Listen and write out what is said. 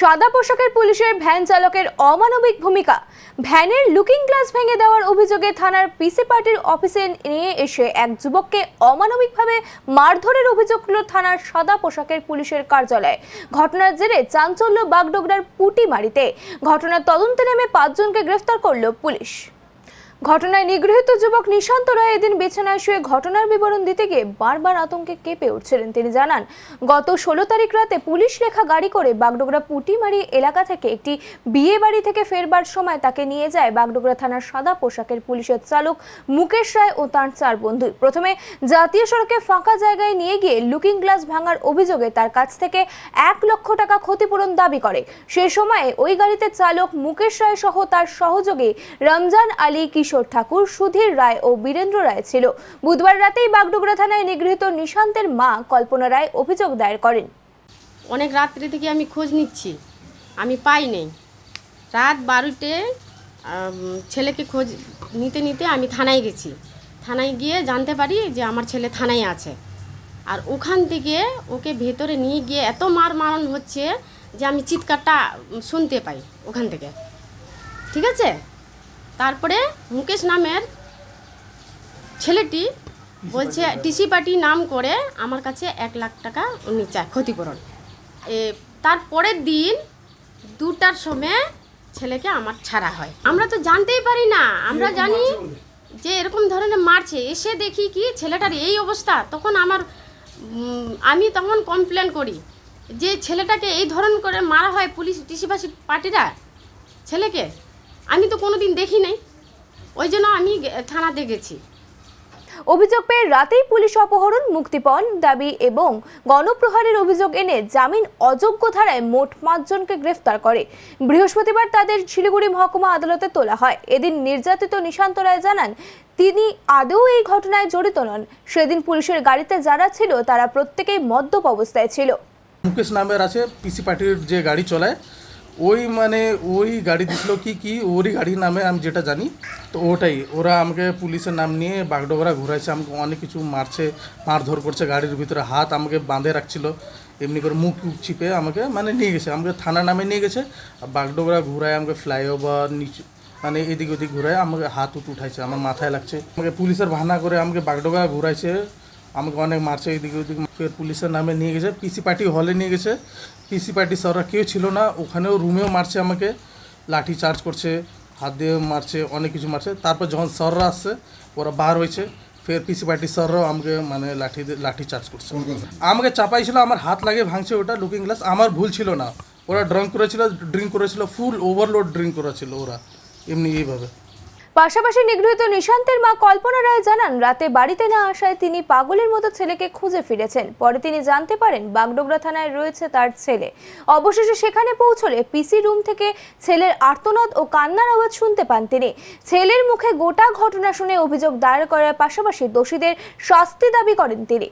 সাদা পোশাকের পুলিশের ভ্যান চালকের অমানবিক ভূমিকা। ভ্যানের লুকিং গ্লাস ভেঙে দেওয়ার অভিযোগে থানার পিসি পার্টির অফিসে নিয়ে এসে এক যুবককে অমানবিকভাবে মারধরের অভিযোগ করল থানার সাদা পোশাকের পুলিশের কার্যালয়ে। ঘটনার জেরে চাঞ্চল্য বাগডোগরার পুটিমারিতে। ঘটনার তদন্তে নেমে পাঁচজনকে গ্রেফতার করল পুলিশ। ঘটনায় নিগৃহীত যুবক নিশান্ত রায় এদিন বিছানায় শুয়ে ঘটনার বিবরণ দিতে গিয়ে বারবার আতঙ্কে কেঁপে উঠছিলেন তিনি জানান, গত ষোলো তারিখ রাতে পুলিশ লেখা গাড়ি করে বাগডোগরা পুটিমারি এলাকা থেকে একটি বিয়ে বাড়ি থেকে ফেরবার সময় তাকে নিয়ে যায় বাগডোগরা থানার সাদা পোশাকের পুলিশের চালক মুকেশ রায় ও তার চার বন্ধু। প্রথমে জাতীয় সড়কে ফাঁকা জায়গায় নিয়ে গিয়ে লুকিং গ্লাস ভাঙার অভিযোগে তার কাছ থেকে এক লক্ষ টাকা ক্ষতিপূরণ দাবি করে। সে সময়ে ওই গাড়িতে চালক মুকেশ রায় সহ তার সহযোগী রমজান আলী কিশোর ঠাকুর, সুধীর রায় ও বীরেন্দ্র রায় ছিল। বুধবার রাতেই বাগডোগরা থানায় নিগৃহীত নিশান্তের মা কল্পনা রায় অভিযোগ দায়ের করেন। অনেক রাত্রি থেকে আমি খোঁজ নিচ্ছি। আমি পাই নেই। রাত বারোটে ছেলেকে খোঁজ নিতে নিতে আমি থানায় গেছি। থানায় গিয়ে জানতে পারি যে আমার ছেলে থানায় আছে। আর ওখান থেকে ওকে ভেতরে নিয়ে গিয়ে এত মার মারণ হচ্ছে যে আমি চিৎকারটা শুনতে পাই ওখান থেকে। ঠিক আছে? তারপরে মুকেশ নামের ছেলেটি বলছে টিসি পার্টি নাম করে আমার কাছে এক লাখ টাকা উনি চায় ক্ষতিপূরণ। এ, তার পরের দিন দুটার সময় ছেলেকে আমার ছাড়া হয়। আমরা তো জানতেই পারি না। আমরা জানি যে এরকম ধরনের মারছে। এসে দেখি কি ছেলেটার এই অবস্থা। তখন আমার আমি তখন কমপ্লেন করি যে ছেলেটাকে এই ধরন করে মারা হয় পুলিশ টিসিবাসী পার্টিরা ছেলেকে। আমি তো কোনোদিন দেখি নাই। ওই জন্য আমি থানাতে গেছি। অভিযোগ পেয়ে রাতেই পুলিশ অপহরণ মুক্তিপণ দাবি এবং গণপ্রহারের অভিযোগ এনে জামিন অযোগ্য ধারায় মোট পাঁচজনকে গ্রেফতার করে। বৃহস্পতিবার তাদের শিলিগুড়ি মহকুমা আদালতে তোলা হয়। এদিন নির্যাতিত নিশান্ত রায় জানান তিনি আদৌ এই ঘটনায় জড়িত নন। সেদিন পুলিশের গাড়িতে যারা ছিল তারা প্রত্যেকেই মদ্যপ অবস্থায় ছিল। মুকেশ নামের আছে পিসি পার্টির যে গাড়ি চলায় ওই মানে ওই গাড়ি দিছিল কি কি ওরই গাড়ির নামে আমি যেটা জানি, তো ওটাই। ওরা আমাকে পুলিশের নাম নিয়ে বাগডোগরা ঘুরাইছে, আমাকে অনেক কিছু মারছে, মারধর করছে গাড়ির ভিতরে, হাত আমাকে বাঁধে রাখছিল, এমনি করে মুখ টুক চিপে আমাকে মানে নিয়ে গেছে, আমাকে থানা নামে নিয়ে গেছে, আর বাগডোগরা ঘুরায় আমাকে ফ্লাইওভার, নিচে মানে এদিক ওদিক ঘুরায় আমাকে হাত উঠ উঠাইছে, আমার মাথায় লাগছে। আমাকে পুলিশের বাহানা করে আমাকে বাগডোগরা ঘুরাইছে আমাকে অনেক মারছে এদিকে ওদিকে ফের পুলিশের নামে নিয়ে গেছে পিসি পার্টি হলে নিয়ে গেছে। পিসি পার্টি স্যাররা কেউ ছিল না ওখানেও রুমেও মারছে আমাকে লাঠি চার্জ করছে হাত দিয়ে মারছে অনেক কিছু মারছে। তারপর যখন স্যাররা আসছে ওরা বার হয়েছে ফের পিসি পার্টি স্যাররাও আমাকে মানে লাঠি দিয়ে লাঠি চার্জ করছে। আমাকে চাপাইছিল আমার হাত লাগে ভাঙছে ওটা লুকিং গ্লাস আমার ভুল ছিল না। ওরা ড্রঙ্ক করেছিল ড্রিঙ্ক করেছিল ফুল ওভারলোড ড্রিঙ্ক করেছিল ওরা এমনি এইভাবে। পাশাপাশি নিগৃহীত নিশান্তের মা কল্পনা রায় জানান, রাতে বাড়িতে না আসায় তিনি পাগলের মতো ছেলেকে খুঁজে ফিরেছেন। পরে তিনি জানতে পারেন, বাগডোগরা থানায় রয়েছে তার ছেলে। অবশেষে সেখানে পৌঁছলে পিসি রুম থেকে ছেলের আর্তনাদ ও কান্নার আওয়াজ শুনতে পান তিনি। ছেলের মুখে গোটা ঘটনা শুনে অভিযোগ দায়ের করার পাশাপাশি দোষীদের শাস্তি দাবি করেন তিনি।